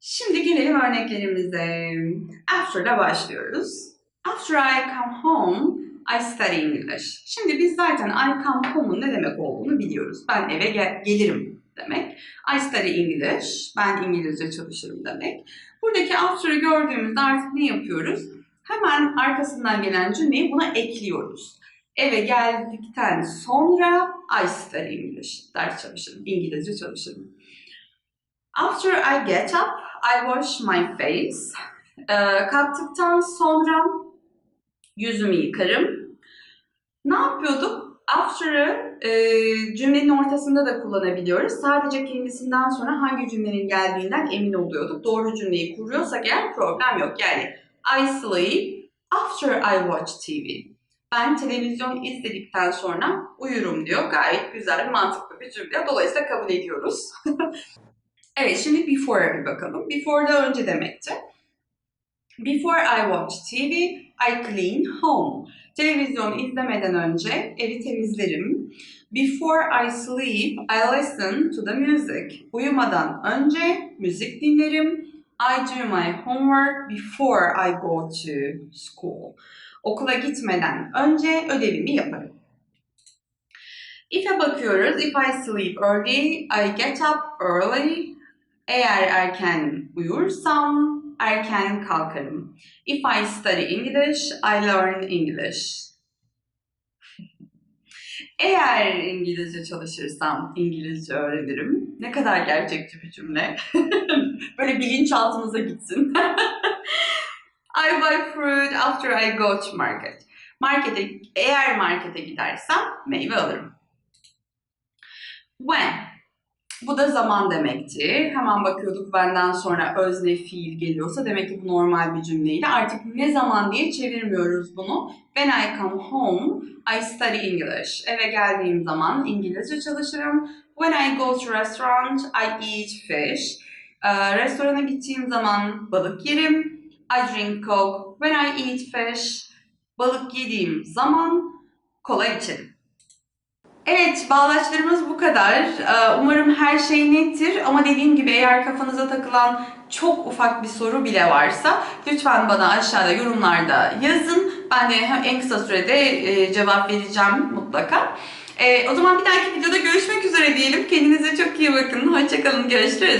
Şimdi gelelim örneklerimize. After'la başlıyoruz. After I come home, I study English. Şimdi biz zaten I come home'un ne demek olduğunu biliyoruz. Ben eve gel- gelirim demek. I study English, ben İngilizce çalışırım demek. Buradaki after'ı gördüğümüzde artık ne yapıyoruz? Hemen arkasından gelen cümleyi buna ekliyoruz. Eve geldikten sonra I study English. Ders çalışırım, İngilizce çalışırım. After I get up, I wash my face. Ee, kalktıktan sonra yüzümü yıkarım. Ne yapıyorduk? After'ı e, cümlenin ortasında da kullanabiliyoruz. Sadece kendisinden sonra hangi cümlenin geldiğinden emin oluyorduk. Doğru cümleyi kuruyorsak eğer problem yok. Yani I sleep after I watch TV. Ben televizyon izledikten sonra uyurum diyor. Gayet güzel, mantıklı bir cümle. Dolayısıyla kabul ediyoruz. Evet, şimdi before'a bir bakalım. Before da önce demekti. Before I watch TV, I clean home. Televizyon izlemeden önce evi temizlerim. Before I sleep, I listen to the music. Uyumadan önce müzik dinlerim. I do my homework before I go to school. Okula gitmeden önce ödevimi yaparım. If'e bakıyoruz. If I sleep early, I get up early. Eğer erken uyursam erken kalkarım. If I study English, I learn English. Eğer İngilizce çalışırsam İngilizce öğrenirim. Ne kadar gerçekçi bir cümle. Böyle bilinçaltımıza gitsin. I buy fruit after I go to market. Markete, eğer markete gidersem meyve alırım. When bu da zaman demekti. Hemen bakıyorduk benden sonra özne fiil geliyorsa demek ki bu normal bir cümleydi. Artık ne zaman diye çevirmiyoruz bunu. When I come home, I study English. Eve geldiğim zaman İngilizce çalışırım. When I go to restaurant, I eat fish. Ee, restorana gittiğim zaman balık yerim. I drink coke. When I eat fish, balık yediğim zaman kola içerim. Evet, bağlaçlarımız bu kadar. Ee, Umarım her şey nettir ama dediğim gibi eğer kafanıza takılan çok ufak bir soru bile varsa lütfen bana aşağıda yorumlarda yazın. Ben de en kısa sürede e, cevap vereceğim mutlaka. Ee, o zaman bir dahaki videoda görüşmek üzere diyelim. Kendinize çok iyi bakın. Hoşçakalın. Görüşürüz.